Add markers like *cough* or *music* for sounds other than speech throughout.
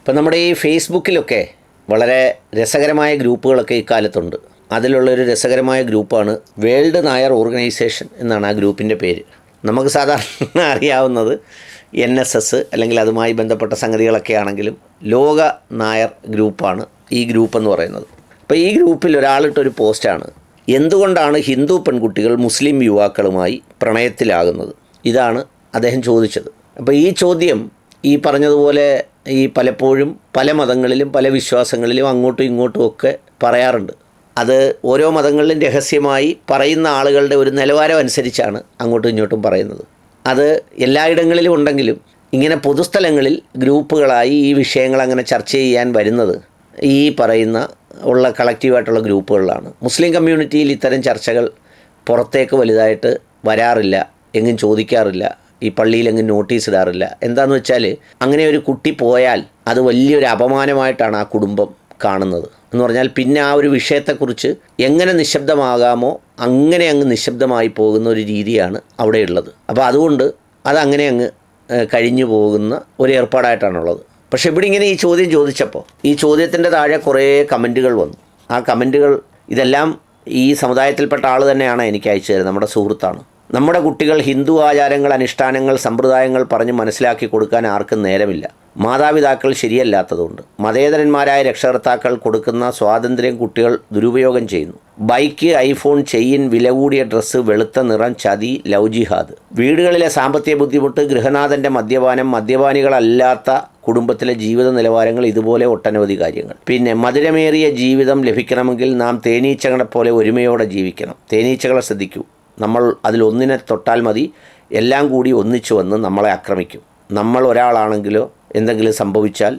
ഇപ്പം നമ്മുടെ ഈ ഫേസ്ബുക്കിലൊക്കെ വളരെ രസകരമായ ഗ്രൂപ്പുകളൊക്കെ ഇക്കാലത്തുണ്ട് അതിലുള്ളൊരു രസകരമായ ഗ്രൂപ്പാണ് വേൾഡ് നായർ ഓർഗനൈസേഷൻ എന്നാണ് ആ ഗ്രൂപ്പിന്റെ പേര്. നമുക്ക് സാധാരണ *laughs* അറിയാവുന്നത് എൻ എസ് എസ് അല്ലെങ്കിൽ അതുമായി ബന്ധപ്പെട്ട സംഗതികളൊക്കെ ആണെങ്കിലും ലോക നായർ ഗ്രൂപ്പാണ് ഈ ഗ്രൂപ്പ് എന്ന് പറയുന്നത്. അപ്പോൾ ഈ ഗ്രൂപ്പിൽ ഒരാളിട്ടൊരു പോസ്റ്റാണ്. എന്തുകൊണ്ടാണ് ഹിന്ദു പെൺകുട്ടികൾ മുസ്ലിം യുവാക്കളുമായി പ്രണയത്തിലാകുന്നത്? ഇതാണ് അദ്ദേഹം ചോദിച്ചത്. അപ്പോൾ ഈ ചോദ്യം ഈ പറഞ്ഞതുപോലെ ഈ പലപ്പോഴും പല മതങ്ങളിലും പല വിശ്വാസങ്ങളിലും അങ്ങോട്ടും ഇങ്ങോട്ടും ഒക്കെ പറയാറുണ്ട്. അത് ഓരോ മതങ്ങളിലും രഹസ്യമായി പറയുന്ന ആളുകളുടെ ഒരു നിലവാരം അനുസരിച്ചാണ് അങ്ങോട്ടും ഇങ്ങോട്ടും പറയുന്നത്. അത് എല്ലായിടങ്ങളിലും ഉണ്ടെങ്കിലും ഇങ്ങനെ പൊതുസ്ഥലങ്ങളിൽ ഗ്രൂപ്പുകളായി ഈ വിഷയങ്ങൾ അങ്ങനെ ചർച്ച ചെയ്യാൻ വരുന്നത് ഈ പറയുന്ന ഉള്ള കളക്റ്റീവായിട്ടുള്ള ഗ്രൂപ്പുകളിലാണ്. മുസ്ലിം കമ്മ്യൂണിറ്റിയിൽ ഇത്തരം ചർച്ചകൾ പുറത്തേക്ക് വലുതായിട്ട് വരാറില്ല എങ്ങും ചോദിക്കാറില്ല. ഈ പള്ളിയിൽ അങ്ങ് നോട്ടീസ് ഇടാറില്ല. എന്താണെന്ന് വെച്ചാൽ അങ്ങനെ ഒരു കുട്ടി പോയാൽ അത് വലിയൊരു അപമാനമായിട്ടാണ് ആ കുടുംബം കാണുന്നത്. എന്ന് പറഞ്ഞാൽ പിന്നെ ആ ഒരു വിഷയത്തെക്കുറിച്ച് എങ്ങനെ നിശബ്ദമാകാമോ അങ്ങനെ അങ്ങ് നിശബ്ദമായി പോകുന്ന ഒരു രീതിയാണ് അവിടെയുള്ളത്. അപ്പോൾ അതുകൊണ്ട് അതങ്ങനെ അങ്ങ് കഴിഞ്ഞു പോകുന്ന ഒരു ഏർപ്പാടായിട്ടാണുള്ളത്. പക്ഷെ ഇവിടെ ഇങ്ങനെ ഈ ചോദ്യം ചോദിച്ചപ്പോൾ ഈ ചോദ്യത്തിന്റെ താഴെ കുറേ കമന്റുകൾ വന്നു. ആ കമന്റുകൾ ഇതെല്ലാം ഈ സമുദായത്തിൽപ്പെട്ട ആൾ തന്നെയാണ് എനിക്ക് അയച്ചു തരുന്നത് നമ്മുടെ സുഹൃത്താണ്. നമ്മുടെ കുട്ടികൾ ഹിന്ദു ആചാരങ്ങൾ അനുഷ്ഠാനങ്ങൾ സമ്പ്രദായങ്ങൾ പറഞ്ഞ് മനസ്സിലാക്കി കൊടുക്കാൻ ആർക്കും നേരമില്ല. മാതാപിതാക്കൾ ശരിയല്ലാത്തതുകൊണ്ട് മതേതരന്മാരായ രക്ഷകർത്താക്കൾ കൊടുക്കുന്ന സ്വാതന്ത്ര്യം കുട്ടികൾ ദുരുപയോഗം ചെയ്യുന്നു. ബൈക്ക് ഐഫോൺ ചെയിൻ വില കൂടിയ ഡ്രസ്സ് വെളുത്ത നിറം ചതി ലവ് ജിഹാദ്. വീടുകളിലെ സാമ്പത്തിക ബുദ്ധിമുട്ട് ഗൃഹനാഥന്റെ മദ്യപാനം മദ്യപാനികളല്ലാത്ത കുടുംബത്തിലെ ജീവിത നിലവാരങ്ങൾ ഇതുപോലെ ഒട്ടനവധി കാര്യങ്ങൾ. പിന്നെ മധുരമേറിയ ജീവിതം ലഭിക്കണമെങ്കിൽ നാം തേനീച്ചകളെ പോലെ ഒരുമയോടെ ജീവിക്കണം. തേനീച്ചകളെ ശ്രദ്ധിക്കൂ. നമ്മൾ അതിലൊന്നിനെ തൊട്ടാൽ മതി. എല്ലാം കൂടി ഒന്നിച്ചു വന്ന് നമ്മളെ ആക്രമിക്കും. നമ്മൾ ഒരാളാണെങ്കിലോ എന്തെങ്കിലും സംഭവിച്ചാൽ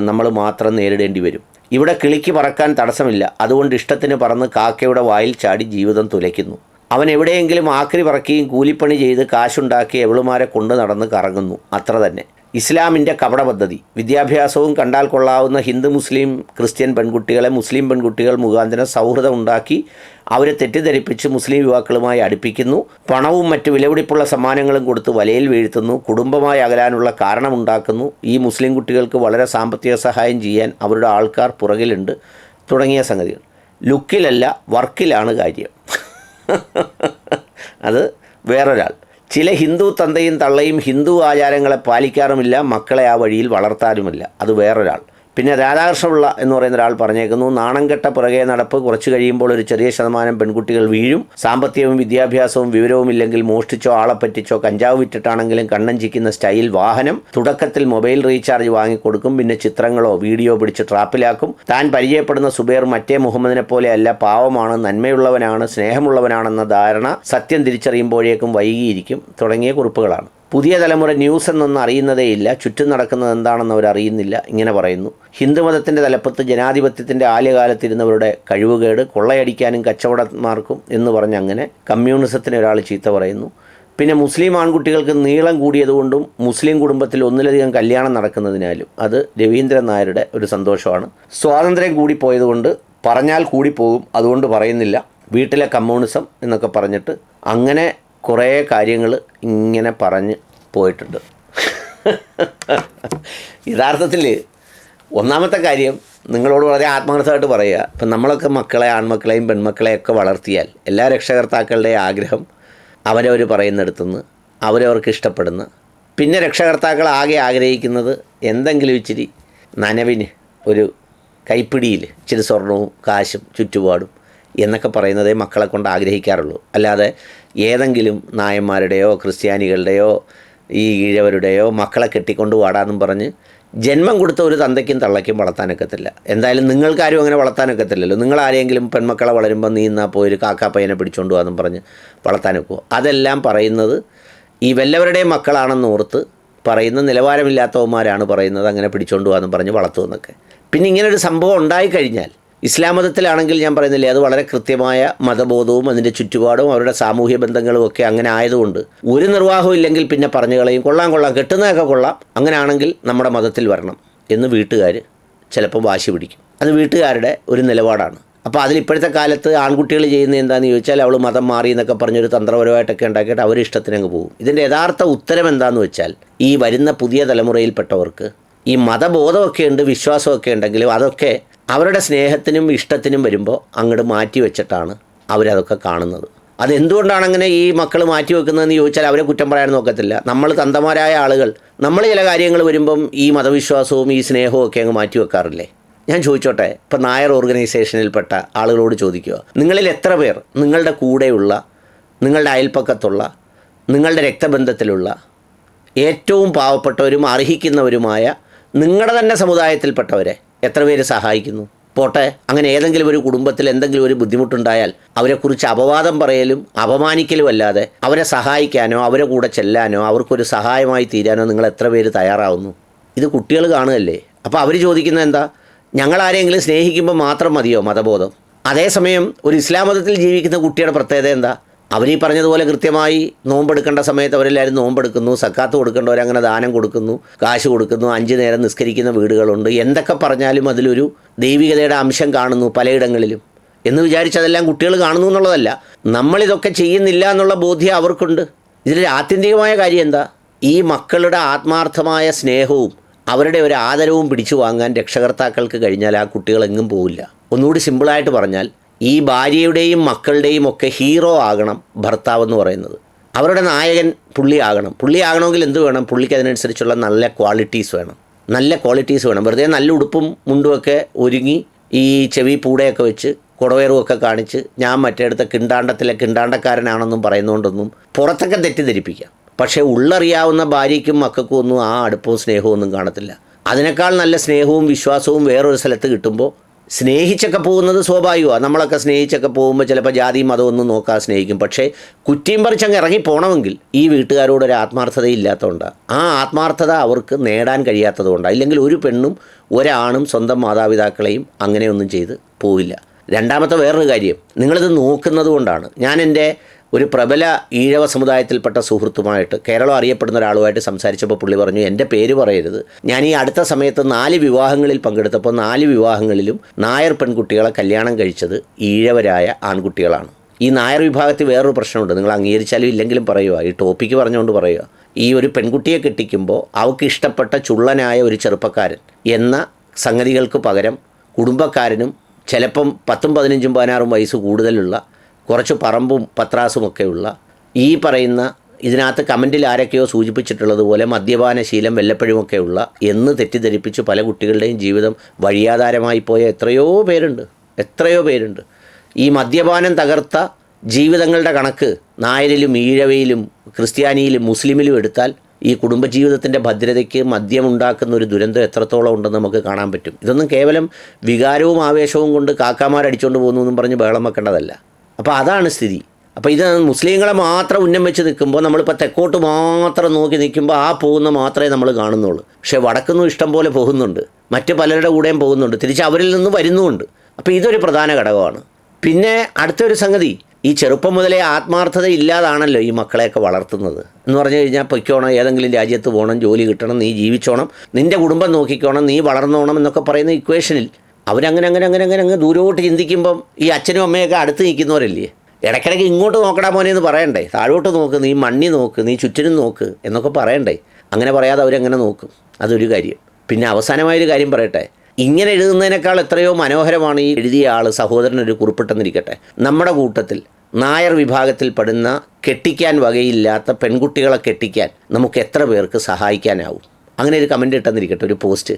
നമ്മൾ മാത്രം നേരിടേണ്ടി വരും. ഇവിടെ കിളിക്ക് പറക്കാൻ തടസ്സമില്ല. അതുകൊണ്ട് ഇഷ്ടത്തിന് പറന്ന് കാക്കയുടെ വായിൽ ചാടി ജീവിതം തുലയ്ക്കുന്നു. അവൻ എവിടെയെങ്കിലും ആക്രി പറക്കുകയും കൂലിപ്പണി ചെയ്ത് കാശുണ്ടാക്കി എവളുമാരെ കൊണ്ടു നടന്ന് കറങ്ങുന്നു. അത്ര തന്നെ. ഇസ്ലാമിന്റെ കപട പദ്ധതി വിദ്യാഭ്യാസവും കണ്ടാൽ കൊള്ളാവുന്ന ഹിന്ദു മുസ്ലിം ക്രിസ്ത്യൻ പെൺകുട്ടികളെ മുസ്ലിം പെൺകുട്ടികൾ മുഖാന്തരം സൗഹൃദം ഉണ്ടാക്കി അവരെ തെറ്റിദ്ധരിപ്പിച്ച് മുസ്ലിം യുവാക്കളുമായി അടുപ്പിക്കുന്നു. പണവും മറ്റു വിലപിടിപ്പുള്ള സമ്മാനങ്ങളും കൊടുത്ത് വലയിൽ വീഴ്ത്തുന്നു. കുടുംബമായി അകലാനുള്ള കാരണമുണ്ടാക്കുന്നു. ഈ മുസ്ലിം കുട്ടികൾക്ക് വളരെ സാമ്പത്തിക സഹായം ചെയ്യാൻ അവരുടെ ആൾക്കാർ പുറകിലുണ്ട്. തുടങ്ങിയ സംഗതികൾ. ലുക്കിലല്ല വർക്കിലാണ് കാര്യം. *laughs* അത് വേറൊരാൾ. ചില ഹിന്ദു തന്തയും തള്ളയും ഹിന്ദു ആചാരങ്ങളെ പാലിക്കാറുമില്ല മക്കളെ ആ വഴിയിൽ വളർത്താറുമില്ല. അത് വേറൊരാൾ. പിന്നെ രാധാകൃഷ്ണപിള്ള എന്ന് പറയുന്ന ഒരാൾ പറഞ്ഞേക്കുന്നു നാണം കെട്ട പുറകെ നടപ്പ് കുറച്ചു കഴിയുമ്പോൾ ഒരു ചെറിയ ശതമാനം പെൺകുട്ടികൾ വീഴും. സാമ്പത്തികവും വിദ്യാഭ്യാസവും വിവരവും ഇല്ലെങ്കിൽ മോഷ്ടിച്ചോ ആളെ പറ്റിച്ചോ കഞ്ചാവ് വിറ്റിട്ടാണെങ്കിലും കണ്ണഞ്ചിക്കുന്ന സ്റ്റൈൽ വാഹനം തുടക്കത്തിൽ മൊബൈൽ റീചാർജ് വാങ്ങിക്കൊടുക്കും പിന്നെ ചിത്രങ്ങളോ വീഡിയോ പിടിച്ച് ട്രാപ്പിലാക്കും. താൻ പരിചയപ്പെടുന്ന സുബേർ മറ്റേ മുഹമ്മദിനെ പോലെയല്ല പാവമാണ് നന്മയുള്ളവനാണ് സ്നേഹമുള്ളവനാണെന്ന ധാരണ സത്യം തിരിച്ചറിയുമ്പോഴേക്കും വൈകിയിരിക്കും. തുടങ്ങിയ കുറിപ്പുകളാണ്. പുതിയ തലമുറ ന്യൂസ് എന്നൊന്നും അറിയുന്നതേയില്ല ചുറ്റും നടക്കുന്നത് എന്താണെന്ന് അവർ അറിയുന്നില്ല. ഇങ്ങനെ പറയുന്നു. ഹിന്ദുമതത്തിന്റെ തലപ്പത്ത് ജനാധിപത്യത്തിന്റെ ആദ്യകാലത്തിരുന്നവരുടെ കഴിവുകേട് കൊള്ളയടിക്കാനും കച്ചവടമാർക്കും എന്ന് പറഞ്ഞ് അങ്ങനെ കമ്മ്യൂണിസത്തിന് ഒരാൾ ചീത്ത പറയുന്നു. പിന്നെ മുസ്ലിം ആൺകുട്ടികൾക്ക് നീളം കൂടിയതുകൊണ്ടും മുസ്ലിം കുടുംബത്തിൽ ഒന്നിലധികം കല്യാണം നടക്കുന്നതിനാലും അത് രവീന്ദ്രൻ നായരുടെ ഒരു സന്തോഷമാണ്. സ്വാതന്ത്ര്യം കൂടിപ്പോയതുകൊണ്ട് പറഞ്ഞാൽ കൂടിപ്പോകും അതുകൊണ്ട് പറയുന്നില്ല. വീട്ടിലെ കമ്മ്യൂണിസം എന്നൊക്കെ പറഞ്ഞിട്ട് അങ്ങനെ കുറേ കാര്യങ്ങൾ ഇങ്ങനെ പറഞ്ഞ് പോയിട്ടുണ്ട്. യഥാർത്ഥത്തിൽ ഒന്നാമത്തെ കാര്യം നിങ്ങളോട് വളരെ ആത്മാർത്ഥമായിട്ട് പറയുക. ഇപ്പം നമ്മളൊക്കെ മക്കളെ ആൺമക്കളെയും പെൺമക്കളെയൊക്കെ വളർത്തിയാൽ എല്ലാ രക്ഷകർത്താക്കളുടെയും ആഗ്രഹം അവരവർ പറയുന്നിടത്തുനിന്ന് അവരവർക്ക് ഇഷ്ടപ്പെടുന്ന പിന്നെ രക്ഷകർത്താക്കൾ ആകെ ആഗ്രഹിക്കുന്നത് എന്തെങ്കിലും ഇച്ചിരി നനവിന് ഒരു കൈപ്പിടിയിൽ ഇച്ചിരി സ്വർണവും കാശും ചുറ്റുപാടും എന്നൊക്കെ പറയുന്നതേ മക്കളെ കൊണ്ട് ആഗ്രഹിക്കാറുള്ളൂ. അല്ലാതെ ഏതെങ്കിലും നായന്മാരുടെയോ ക്രിസ്ത്യാനികളുടെയോ ഈ ഈഴവരുടെയോ മക്കളെ കെട്ടിക്കൊണ്ട് വാടാന്നും പറഞ്ഞ് ജന്മം കൊടുത്ത ഒരു തന്തയ്ക്കും തള്ളയ്ക്കും വളർത്താനൊക്കത്തില്ല. എന്തായാലും നിങ്ങൾക്കാരും അങ്ങനെ വളർത്താനൊക്കത്തില്ലല്ലോ. നിങ്ങൾ ആരെങ്കിലും പെൺമക്കളെ വളരുമ്പോൾ നീ എന്നാ പോയി ഒരു കാക്കാപ്പയ്യനെ പിടിച്ചോണ്ട് പോകാന്നും പറഞ്ഞ് വളർത്താനൊക്കുമോ അതെല്ലാം പറയുന്നത് ഈ വല്ലവരുടെയും മക്കളാണെന്ന് ഓർത്ത് പറയുന്ന നിലവാരമില്ലാത്തവന്മാരാണ് പറയുന്നത് അങ്ങനെ പിടിച്ചോണ്ട് പോകാന്നും പറഞ്ഞ് വളർത്തുമെന്നൊക്കെ. പിന്നെ ഇങ്ങനൊരു സംഭവം ഉണ്ടായിക്കഴിഞ്ഞാൽ ഇസ്ലാം മതത്തിലാണെങ്കിൽ ഞാൻ പറയുന്നില്ലേ അത് വളരെ കൃത്യമായ മതബോധവും അതിന്റെ ചുറ്റുപാടും അവരുടെ സാമൂഹ്യ ബന്ധങ്ങളും ഒക്കെ അങ്ങനെ ആയതുകൊണ്ട് ഒരു നിർവാഹവും ഇല്ലെങ്കിൽ പിന്നെ പറഞ്ഞു കളയും കൊള്ളാം കൊള്ളാം കെട്ടുന്നതൊക്കെ കൊള്ളാം. അങ്ങനെയാണെങ്കിൽ നമ്മുടെ മതത്തിൽ വരണം എന്ന് വീട്ടുകാർ ചിലപ്പോൾ വാശി പിടിക്കും. അത് വീട്ടുകാരുടെ ഒരു നിലപാടാണ്. അപ്പോൾ അതിൽ ഇപ്പോഴത്തെ കാലത്ത് ആൺകുട്ടികൾ ചെയ്യുന്ന എന്താണെന്ന് ചോദിച്ചാൽ അവൾ മതം മാറി എന്നൊക്കെ പറഞ്ഞൊരു തന്ത്രപരമായിട്ടൊക്കെ ഉണ്ടാക്കിയിട്ട് അവർ ഇഷ്ടത്തിന് അങ്ങ് പോകും. ഇതിന്റെ യഥാർത്ഥ ഉത്തരം എന്താണെന്ന് വെച്ചാൽ ഈ വരുന്ന പുതിയ തലമുറയിൽപ്പെട്ടവർക്ക് ഈ മതബോധമൊക്കെ ഉണ്ട് വിശ്വാസമൊക്കെ ഉണ്ടെങ്കിലും അതൊക്കെ അവരുടെ സ്നേഹത്തിനും ഇഷ്ടത്തിനും വരുമ്പോൾ അങ്ങോട്ട് മാറ്റി വെച്ചിട്ടാണ് അവരതൊക്കെ കാണുന്നത്. അതെന്തുകൊണ്ടാണ് അങ്ങനെ ഈ മക്കൾ മാറ്റി വെക്കുന്നതെന്ന് ചോദിച്ചാൽ അവരെ കുറ്റം പറയാൻ നോക്കത്തില്ല. നമ്മൾ തന്തമാരായ ആളുകൾ നമ്മൾ ചില കാര്യങ്ങൾ വരുമ്പം ഈ മതവിശ്വാസവും ഈ സ്നേഹവും ഒക്കെ അങ്ങ് മാറ്റി വെക്കാറില്ലേ? ഞാൻ ചോദിച്ചോട്ടെ ഇപ്പം നായർ ഓർഗനൈസേഷനിൽപ്പെട്ട ആളുകളോട് ചോദിക്കുക. നിങ്ങളിൽ എത്ര പേർ നിങ്ങളുടെ കൂടെയുള്ള നിങ്ങളുടെ അയൽപ്പക്കത്തുള്ള നിങ്ങളുടെ രക്തബന്ധത്തിലുള്ള ഏറ്റവും പാവപ്പെട്ടവരും അർഹിക്കുന്നവരുമായ നിങ്ങളുടെ തന്നെ സമുദായത്തിൽപ്പെട്ടവരെ എത്ര പേര് സഹായിക്കുന്നു? പോട്ടെ അങ്ങനെ ഏതെങ്കിലും ഒരു കുടുംബത്തിൽ എന്തെങ്കിലും ഒരു ബുദ്ധിമുട്ടുണ്ടായാൽ അവരെക്കുറിച്ച് അപവാദം പറയലും അപമാനിക്കലും അല്ലാതെ അവരെ സഹായിക്കാനോ അവരെ കൂടെ ചെല്ലാനോ അവർക്കൊരു സഹായമായി തീരാനോ നിങ്ങൾ എത്ര പേര് തയ്യാറാവുന്നു? ഇത് കുട്ടികൾ കാണുകയല്ലേ? അപ്പോൾ അവർ ചോദിക്കുന്നത് എന്താ? ഞങ്ങൾ ആരെങ്കിലും സ്നേഹിക്കുമ്പോൾ മാത്രം മതിയോ മതബോധം? അതേസമയം ഒരു ഇസ്ലാം മതത്തിൽ ജീവിക്കുന്ന കുട്ടിയുടെ പ്രത്യേകത എന്താ? അവർ ഈ പറഞ്ഞതുപോലെ കൃത്യമായി നോമ്പെടുക്കേണ്ട സമയത്ത് അവരെല്ലാവരും നോമ്പെടുക്കുന്നു സക്കാത്ത് കൊടുക്കേണ്ടവരങ്ങനെ ദാനം കൊടുക്കുന്നു കാശ് കൊടുക്കുന്നു അഞ്ച് നേരം നിസ്കരിക്കുന്ന വീടുകളുണ്ട്. എന്തൊക്കെ പറഞ്ഞാലും അതിലൊരു ദൈവികതയുടെ അംശം കാണുന്നു പലയിടങ്ങളിലും. എന്ന് വിചാരിച്ചതെല്ലാം കുട്ടികൾ കാണുന്നു എന്നുള്ളതല്ല. നമ്മളിതൊക്കെ ചെയ്യുന്നില്ല എന്നുള്ള ബോധ്യം അവർക്കുണ്ട്. ഇതിൽ ആത്യന്തികമായ കാര്യം എന്താ? ഈ മക്കളുടെ ആത്മാർത്ഥമായ സ്നേഹവും അവരുടെ ഒരു ആദരവും പിടിച്ചു വാങ്ങാൻ രക്ഷകർത്താക്കൾക്ക് കഴിഞ്ഞാൽ ആ കുട്ടികൾ എങ്ങും പോവില്ല. ഒന്നുകൂടി സിമ്പിളായിട്ട് പറഞ്ഞാൽ ഈ ഭാര്യയുടെയും മക്കളുടെയും ഒക്കെ ഹീറോ ആകണം ഭർത്താവ് എന്ന് പറയുന്നത്. അവരുടെ നായകൻ പുള്ളിയാകണം പുള്ളിയാകണമെങ്കിൽ എന്ത് വേണം? പുള്ളിക്ക് അതിനനുസരിച്ചുള്ള നല്ല ക്വാളിറ്റീസ് വേണം. നല്ല ക്വാളിറ്റീസ് വേണം. വെറുതെ നല്ല ഉടുപ്പും മുണ്ടുമൊക്കെ ഒരുങ്ങി ഈ ചെവി പൂടയൊക്കെ വെച്ച് കുടവേറുമൊക്കെ കാണിച്ച് ഞാൻ മറ്റേടത്തെ കിണ്ടാണ്ടത്തിലെ കിണ്ടാണ്ടക്കാരനാണെന്നും പറയുന്നതുകൊണ്ടൊന്നും പുറത്തൊക്കെ തെറ്റിദ്ധരിപ്പിക്കാം. പക്ഷേ ഉള്ളറിയാവുന്ന ഭാര്യയ്ക്കും മക്കൾക്കും ഒന്നും ആ അടുപ്പവും സ്നേഹവും ഒന്നും കാണത്തില്ല. അതിനേക്കാൾ നല്ല സ്നേഹവും വിശ്വാസവും വേറൊരു സ്ഥലത്ത് കിട്ടുമ്പോൾ സ്നേഹിച്ചൊക്കെ പോകുന്നത് സ്വാഭാവികമാണ് നമ്മളൊക്കെ സ്നേഹിച്ചൊക്കെ പോകുമ്പോൾ ചിലപ്പോൾ ജാതി മതമൊന്നും നോക്കാതെ സ്നേഹിക്കും. പക്ഷേ കുറ്റിയും പറിച്ചങ്ങ് ഇറങ്ങി പോകണമെങ്കിൽ ഈ വീട്ടുകാരോട് ഒരു ആത്മാർത്ഥത ഇല്ലാത്തതുകൊണ്ടാണ് ആ ആത്മാർത്ഥത അവർക്ക് നേടാൻ കഴിയാത്തതുകൊണ്ടാണ് ഇല്ലെങ്കിൽ ഒരു പെണ്ണും ഒരാണും സ്വന്തം മാതാപിതാക്കളെയും അങ്ങനെയൊന്നും ചെയ്ത് പോവില്ല. രണ്ടാമത്തെ വേറൊരു കാര്യം. നിങ്ങളിത് നോക്കുന്നത് കൊണ്ടാണ്. ഞാൻ എന്റെ ഒരു പ്രബല ഈഴവ സമുദായത്തിൽപ്പെട്ട സുഹൃത്തുമായിട്ട് കേരളം അറിയപ്പെടുന്ന ഒരാളുമായിട്ട് സംസാരിച്ചപ്പോൾ പുള്ളി പറഞ്ഞു എന്റെ പേര് പറയരുത്. ഞാൻ ഈ അടുത്ത സമയത്ത് നാല് വിവാഹങ്ങളിൽ പങ്കെടുത്തപ്പോൾ നാല് വിവാഹങ്ങളിലും നായർ പെൺകുട്ടികളെ കല്യാണം കഴിച്ചത് ഈഴവരായ ആൺകുട്ടികളാണ്. ഈ നായർ വിഭാഗത്തിൽ വേറൊരു പ്രശ്നമുണ്ട്. നിങ്ങൾ അംഗീകരിച്ചാലും ഇല്ലെങ്കിലും പറയുക. ഈ ടോപ്പിക്ക് പറഞ്ഞുകൊണ്ട് പറയുക. ഈ ഒരു പെൺകുട്ടിയെ കെട്ടിക്കുമ്പോൾ അവൾക്ക് ഇഷ്ടപ്പെട്ട ചുള്ളനായ ഒരു ചെറുപ്പക്കാരൻ എന്ന സംഗതികൾക്ക് പകരം കുടുംബക്കാരനും ചിലപ്പം പത്തും പതിനഞ്ചും പതിനാറും വയസ്സ് കൂടുതലുള്ള കുറച്ച് പറമ്പും പത്രാസുമൊക്കെയുള്ള ഈ പറയുന്ന ഇതിനകത്ത് കമന്റിൽ ആരൊക്കെയോ സൂചിപ്പിച്ചിട്ടുള്ളതുപോലെ മദ്യപാനശീലം വല്ലപ്പോഴുമൊക്കെയുള്ള എന്ന് തെറ്റിദ്ധരിപ്പിച്ച് പല കുട്ടികളുടെയും ജീവിതം വഴിയാധാരമായി പോയ എത്രയോ പേരുണ്ട്. എത്രയോ പേരുണ്ട്. ഈ മദ്യപാനം തകർത്ത ജീവിതങ്ങളുടെ കണക്ക് നായരിലും ഈഴവയിലും ക്രിസ്ത്യാനിയിലും മുസ്ലിമിലും എടുത്താൽ ഈ കുടുംബജീവിതത്തിന്റെ ഭദ്രതയ്ക്ക് മദ്യമുണ്ടാക്കുന്ന ഒരു ദുരന്തം എത്രത്തോളം ഉണ്ടെന്ന് നമുക്ക് കാണാൻ പറ്റും. ഇതൊന്നും കേവലം വികാരവും ആവേശവും കൊണ്ട് കാക്കാമാരടിച്ചുകൊണ്ട് പോകുന്നു എന്നും പറഞ്ഞ് ബഹളം വെക്കേണ്ടതല്ല. അപ്പോൾ അതാണ് സ്ഥിതി. അപ്പോൾ ഇത് മുസ്ലിങ്ങളെ മാത്രം ഉന്നം വെച്ച് നിൽക്കുമ്പോൾ നമ്മളിപ്പോൾ തെക്കോട്ട് മാത്രം നോക്കി നിൽക്കുമ്പോൾ ആ പോകുന്ന മാത്രമേ നമ്മൾ കാണുന്നുള്ളൂ. പക്ഷേ വടക്കുന്നു ഇഷ്ടം പോലെ പോകുന്നുണ്ട്. മറ്റ് പലരുടെ കൂടെയും പോകുന്നുണ്ട്. തിരിച്ച് അവരിൽ നിന്ന് വരുന്നുമുണ്ട്. അപ്പോൾ ഇതൊരു പ്രധാന ഘടകമാണ്. പിന്നെ അടുത്തൊരു സംഗതി. ഈ ചെറുപ്പം മുതലേ ആത്മാർത്ഥത ഇല്ലാതാണല്ലോ ഈ മക്കളെയൊക്കെ വളർത്തുന്നത്. എന്ന് പറഞ്ഞു കഴിഞ്ഞാൽ പൊയ്ക്കോണം ഏതെങ്കിലും രാജ്യത്ത് പോകണം ജോലി കിട്ടണം നീ ജീവിച്ചോണം നിന്റെ കുടുംബം നോക്കിക്കോണം നീ വളർന്നോണം എന്നൊക്കെ പറയുന്ന ഇക്വേഷനിൽ അവരങ്ങനെ അങ്ങനെ അങ്ങനെ അങ്ങനെ അങ്ങ് ദൂരോട്ട് ചിന്തിക്കുമ്പം ഈ അച്ഛനും അമ്മയൊക്കെ അടുത്ത് നിൽക്കുന്നവരല്ലേ? ഇടയ്ക്കിടയ്ക്ക് ഇങ്ങോട്ട് നോക്കടാ മോനെ എന്ന് പറയണ്ടേ? താഴോട്ട് നോക്ക് നീ മണ്ണി നോക്ക് നീ ചുറ്റിനും നോക്ക് എന്നൊക്കെ പറയണ്ടേ? അങ്ങനെ പറയാതെ അവരങ്ങനെ നോക്കും. അതൊരു കാര്യം. പിന്നെ അവസാനമായൊരു കാര്യം പറയട്ടെ. ഇങ്ങനെ എഴുതുന്നതിനേക്കാൾ എത്രയോ മനോഹരമാണ് ഈ എഴുതിയ ആൾ സഹോദരനൊരു കുറിപ്പിട്ടെന്നിരിക്കട്ടെ. നമ്മുടെ കൂട്ടത്തിൽ നായർ വിഭാഗത്തിൽ പെടുന്ന കെട്ടിക്കാൻ വകയില്ലാത്ത പെൺകുട്ടികളെ കെട്ടിക്കാൻ നമുക്ക് എത്ര പേർക്ക് സഹായിക്കാനാവും? അങ്ങനെ ഒരു കമന്റ് ഇട്ടെന്നിരിക്കട്ടെ ഒരു പോസ്റ്റ്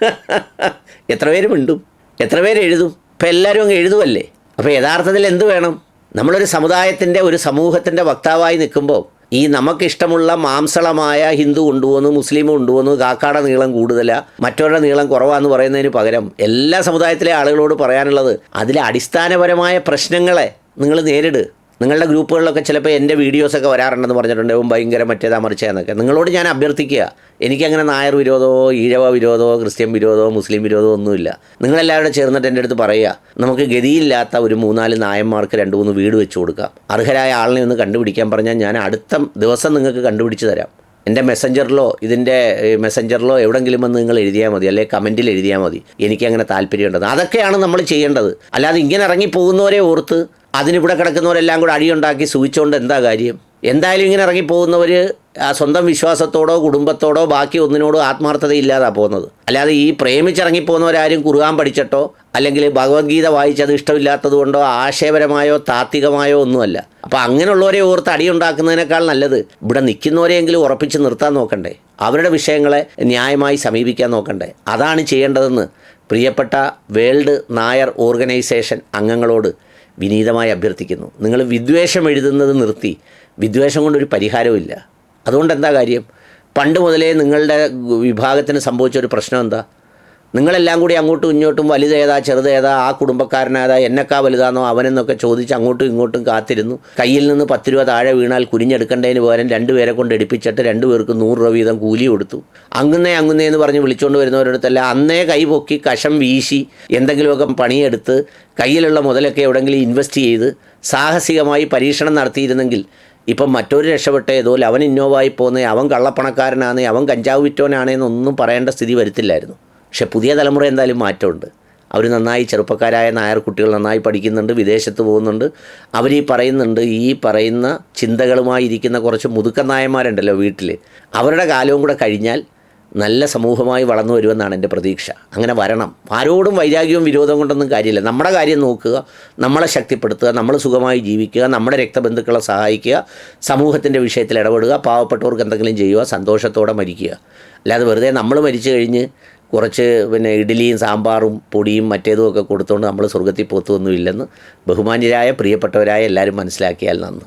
*laughs* എത്ര പേര് മിണ്ടും? എത്ര പേര് എഴുതും? ഇപ്പം എല്ലാവരും അങ്ങ് എഴുതുമല്ലേ അപ്പോൾ യഥാർത്ഥത്തിൽ എന്ത് വേണം? നമ്മളൊരു സമുദായത്തിന്റെ ഒരു സമൂഹത്തിന്റെ വക്താവായി നിൽക്കുമ്പോൾ ഈ നമുക്കിഷ്ടമുള്ള മാംസളമായ ഹിന്ദു കൊണ്ടുപോകുന്നു മുസ്ലിം കൊണ്ടുപോകുന്നു കാക്കാടെ നീളം കൂടുതലാണ് മറ്റവരുടെ നീളം കുറവാന്ന് പറയുന്നതിന് പകരം എല്ലാ സമുദായത്തിലെ ആളുകളോട് പറയാനുള്ളത് അതിലെ അടിസ്ഥാനപരമായ പ്രശ്നങ്ങളെ നിങ്ങൾ നേരിട്. നിങ്ങളുടെ ഗ്രൂപ്പുകളിലൊക്കെ ചിലപ്പോൾ എന്റെ വീഡിയോസൊക്കെ വരാറുണ്ടെന്ന് പറഞ്ഞിട്ടുണ്ട് ഭയങ്കര മറ്റേതാ മറിച്ചതെന്നൊക്കെ നിങ്ങളോട് ഞാൻ അഭ്യർത്ഥിക്കുക എനിക്കങ്ങനെ നായർ വിരോധമോ ഈഴവ വിരോധമോ ക്രിസ്ത്യൻ വിരോധമോ മുസ്ലിം വിരോധമോ ഒന്നുമില്ല. നിങ്ങളെല്ലാവരും ചേർന്നിട്ട് എന്റെ അടുത്ത് പറയുക നമുക്ക് ഗതിയില്ലാത്ത ഒരു മൂന്നാൽ നായന്മാർക്ക് രണ്ട് മൂന്ന് വീട് വെച്ച് കൊടുക്കാം. അർഹരായ ആളിനെ ഒന്ന് കണ്ടുപിടിക്കാൻ പറഞ്ഞാൽ ഞാൻ അടുത്ത ദിവസം നിങ്ങൾക്ക് കണ്ടുപിടിച്ച് തരാം. എന്റെ മെസ്സഞ്ചറിലോ ഇതിന്റെ മെസ്സഞ്ചറിലോ എവിടെങ്കിലും വന്ന് നിങ്ങൾ എഴുതിയാൽ മതി അല്ലെങ്കിൽ കമന്റിൽ എഴുതിയാൽ മതി. എനിക്കങ്ങനെ താല്പര്യമുണ്ടെന്ന്. അതൊക്കെയാണ് നമ്മൾ ചെയ്യേണ്ടത്. അല്ലാതെ ഇങ്ങനെ ഇറങ്ങി പോകുന്നവരെ ഓർത്ത് അതിനിവിടെ കിടക്കുന്നവരെല്ലാം കൂടെ അടിയുണ്ടാക്കി സൂചിച്ചുകൊണ്ട് എന്താ കാര്യം? എന്തായാലും ഇങ്ങനെ ഇറങ്ങിപ്പോകുന്നവർ സ്വന്തം വിശ്വാസത്തോടോ കുടുംബത്തോടോ ബാക്കി ഒന്നിനോടോ ആത്മാർത്ഥതയില്ലാതാണ് പോകുന്നത്. അല്ലാതെ ഈ പ്രേമിച്ചിറങ്ങിപ്പോകുന്നവരാരും കുറുകാൻ പഠിച്ചിട്ടോ അല്ലെങ്കിൽ ഭഗവത്ഗീത വായിച്ചത് ഇഷ്ടമില്ലാത്തത് കൊണ്ടോ ആശയപരമായോ താത്വികമായോ ഒന്നുമല്ല. അപ്പോൾ അങ്ങനെയുള്ളവരെ ഓർത്ത് അടിയുണ്ടാക്കുന്നതിനേക്കാൾ നല്ലത് ഇവിടെ നിൽക്കുന്നവരെയെങ്കിലും ഉറപ്പിച്ച് നിർത്താൻ നോക്കണ്ടേ. അവരുടെ വിഷയങ്ങളെ ന്യായമായി സമീപിക്കാൻ നോക്കണ്ടേ. അതാണ് ചെയ്യേണ്ടതെന്ന് പ്രിയപ്പെട്ട വേൾഡ് നായർ ഓർഗനൈസേഷൻ അംഗങ്ങളോട് വിനീതമായി അഭ്യർത്ഥിക്കുന്നു. നിങ്ങൾ വിദ്വേഷം എഴുതുന്നത് നിർത്തി. വിദ്വേഷം കൊണ്ടൊരു പരിഹാരമില്ല അതുകൊണ്ട് എന്താ കാര്യം? പണ്ട് മുതലേ നിങ്ങളുടെ വിഭാഗത്തിന് സംഭവിച്ച ഒരു പ്രശ്നം എന്താ? നിങ്ങളെല്ലാം കൂടി അങ്ങോട്ടും ഇങ്ങോട്ടും വലുതേതാ ചെറുതേതാ ആ കുടുംബക്കാരനേതാ എന്നെക്കാ വലുതാണോ അവനെന്നൊക്കെ ചോദിച്ച് അങ്ങോട്ടും ഇങ്ങോട്ടും കാത്തിരുന്നു. കയ്യിൽ നിന്ന് പത്ത് രൂപ താഴെ വീണാൽ കുരിഞ്ഞെടുക്കേണ്ടതിന് പകരം രണ്ടുപേരെ കൊണ്ട് എടുപ്പിച്ചിട്ട് രണ്ടുപേർക്ക് നൂറ് രൂപ വീതം കൂലി കൊടുത്തു. അങ്ങുന്നേ അങ്ങുന്നേ എന്ന് പറഞ്ഞ് വിളിച്ചുകൊണ്ട് വരുന്നവരടുത്തല്ല അന്നേ കൈ പൊക്കി കഷം വീശി എന്തെങ്കിലുമൊക്കെ പണിയെടുത്ത് കയ്യിലുള്ള മുതലൊക്കെ എവിടെങ്കിലും ഇൻവെസ്റ്റ് ചെയ്ത് സാഹസികമായി പരീക്ഷണം നടത്തിയിരുന്നെങ്കിൽ ഇപ്പം മറ്റൊരു രക്ഷപ്പെട്ട ഏതോ അവൻ ഇന്നോവായി പോകുന്നേ അവൻ കള്ളപ്പണക്കാരനാണ് അവൻ കഞ്ചാവ് വിറ്റോനാണേന്നൊന്നും പറയേണ്ട സ്ഥിതി വരുത്തില്ലായിരുന്നു. പക്ഷെ പുതിയ തലമുറ എന്തായാലും മാറ്റമുണ്ട്. അവർ നന്നായി ചെറുപ്പക്കാരായ നായർ കുട്ടികൾ നന്നായി പഠിക്കുന്നുണ്ട് വിദേശത്ത് പോകുന്നുണ്ട്. അവർ ഈ പറയുന്നുണ്ട് ഈ പറയുന്ന ചിന്തകളുമായി ഇരിക്കുന്ന കുറച്ച് മുതുക്ക നായന്മാരുണ്ടല്ലോ വീട്ടിൽ അവരുടെ കാലവും കൂടെ കഴിഞ്ഞാൽ നല്ല സമൂഹമായി വളർന്നു വരുമെന്നാണ് എന്റെ പ്രതീക്ഷ. അങ്ങനെ വരണം. ആരോടും വൈരാഗ്യവും വിരോധം കൊണ്ടൊന്നും കാര്യമില്ല. നമ്മുടെ കാര്യം നോക്കുക നമ്മളെ ശക്തിപ്പെടുത്തുക നമ്മൾ സുഖമായി ജീവിക്കുക നമ്മുടെ രക്തബന്ധുക്കളെ സഹായിക്കുക സമൂഹത്തിന്റെ വിഷയത്തിൽ ഇടപെടുക പാവപ്പെട്ടവർക്ക് എന്തെങ്കിലും ചെയ്യുക സന്തോഷത്തോടെ മരിക്കുക. അല്ലാതെ വെറുതെ നമ്മൾ മരിച്ചു കഴിഞ്ഞ് കുറച്ച് പിന്നെ ഇഡ്ഡലിയും സാമ്പാറും പൊടിയും മറ്റേതുമൊക്കെ കൊടുത്തുകൊണ്ട് നമ്മൾ സ്വർഗത്തിൽ പോത്തൊന്നുമില്ലെന്ന് ബഹുമാന്യരായ പ്രിയപ്പെട്ടവരായ എല്ലാവരും മനസ്സിലാക്കിയാൽ നന്ന്.